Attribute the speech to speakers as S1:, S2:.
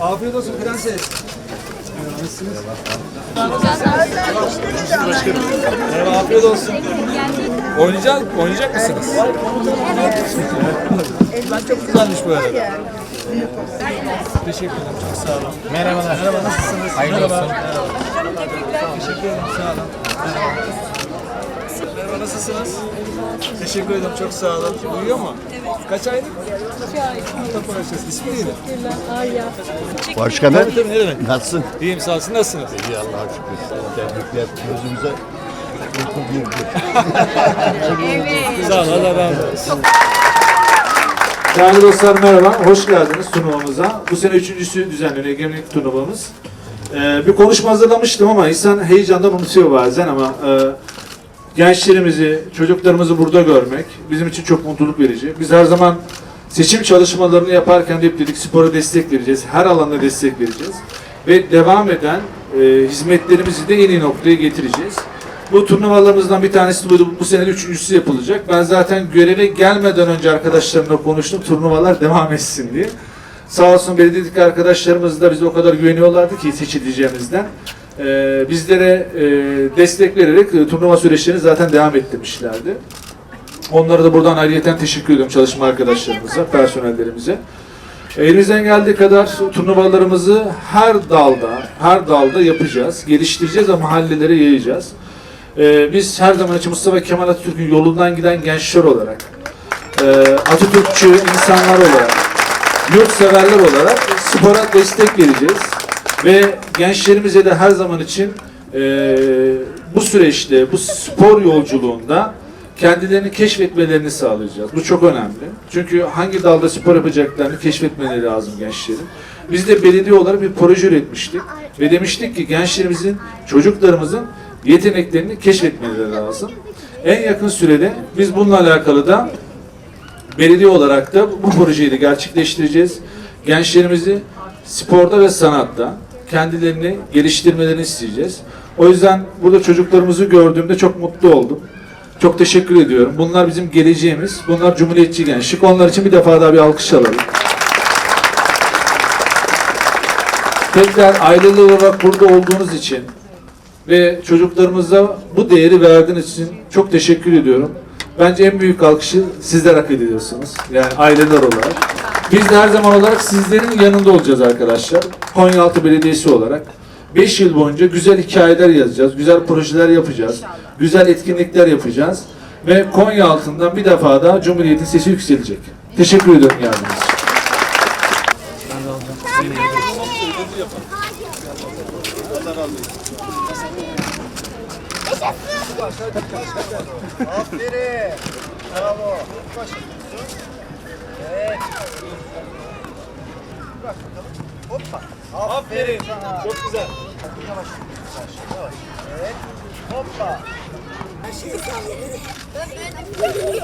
S1: Afiyet olsun prenses. Merhaba, afiyet olsun. Oynayacak, oynayacak mısınız? Ben çok güzelmiş bu arada. Teşekkür ederim, çok sağ olun. Merhabalar. Merhaba, nasılsınız?
S2: Hayırlı
S1: Merhaba.
S2: olsun.
S1: Teşekkür ederim, sağ olun. Merhaba, nasılsınız? Teşekkür ederim, çok sağ olun. Uyuyor mu? Evet. Kaç aylık? İki ay. Top parçası. İsmi neydi?
S3: Başkanım
S1: Tabii tabii, ne demek?
S3: nasılsın?
S1: İyiyim, sağ olsun. Nasılsınız?
S3: İyi Allah'a şükür. Tebrikler gözümüze uyku girdi.
S1: Sağ olun, Allah razı olsun. Değerli dostlar merhaba, hoş geldiniz turnuvamıza. Bu sene üçüncüsü düzenleniyor Egemenlik turnuvamız. Ee, bir konuşma hazırlamıştım ama insan heyecandan unutuyor bazen ama e, gençlerimizi, çocuklarımızı burada görmek bizim için çok mutluluk verici. Biz her zaman seçim çalışmalarını yaparken de hep dedik spora destek vereceğiz, her alanda destek vereceğiz. Ve devam eden e, hizmetlerimizi de en iyi noktaya getireceğiz. Bu turnuvalarımızdan bir tanesi buydu. Bu sene üçüncüsü yapılacak. Ben zaten göreve gelmeden önce arkadaşlarımla konuştum. Turnuvalar devam etsin diye. Sağ olsun belediyedeki arkadaşlarımız da bize o kadar güveniyorlardı ki seçileceğimizden. Ee, bizlere e, destek vererek e, turnuva süreçlerini zaten devam ettirmişlerdi. Onlara da buradan ayrıyeten teşekkür ediyorum çalışma arkadaşlarımıza, personellerimize. Elimizden geldiği kadar turnuvalarımızı her dalda, her dalda yapacağız, geliştireceğiz ve mahallelere yayacağız. Ee, biz her zaman için Mustafa Kemal Atatürk'ün yolundan giden gençler olarak, e, Atatürkçü insanlar olarak, yurtseverler olarak spora destek vereceğiz. Ve gençlerimize de her zaman için e, bu süreçte, bu spor yolculuğunda kendilerini keşfetmelerini sağlayacağız. Bu çok önemli. Çünkü hangi dalda spor yapacaklarını keşfetmeleri lazım gençlerin. Biz de belediye olarak bir proje üretmiştik. Ve demiştik ki gençlerimizin, çocuklarımızın yeteneklerini keşfetmeleri lazım. En yakın sürede biz bununla alakalı da belediye olarak da bu projeyi de gerçekleştireceğiz. Gençlerimizi sporda ve sanatta kendilerini geliştirmelerini isteyeceğiz. O yüzden burada çocuklarımızı gördüğümde çok mutlu oldum. Çok teşekkür ediyorum. Bunlar bizim geleceğimiz. Bunlar Cumhuriyetçi gençlik. Onlar için bir defa daha bir alkış alalım. Tekrar aileli olarak burada olduğunuz için ve çocuklarımıza bu değeri verdiğiniz için çok teşekkür ediyorum. Bence en büyük alkışı sizler hak ediyorsunuz. Yani aileler olarak. Biz de her zaman olarak sizlerin yanında olacağız arkadaşlar. Konyaaltı Belediyesi olarak. 5 yıl boyunca güzel hikayeler yazacağız, güzel projeler yapacağız, güzel etkinlikler yapacağız. Ve Konya altından bir defa daha Cumhuriyet'in sesi yükselecek. Teşekkür ediyorum yardımınız.
S2: Aferin. Bravo. Evet. Bırak bakalım. Hoppa. Aferin. sana.
S1: Çok güzel.
S2: Yavaş. Yavaş. Yavaş. Evet. Hoppa. Bravo.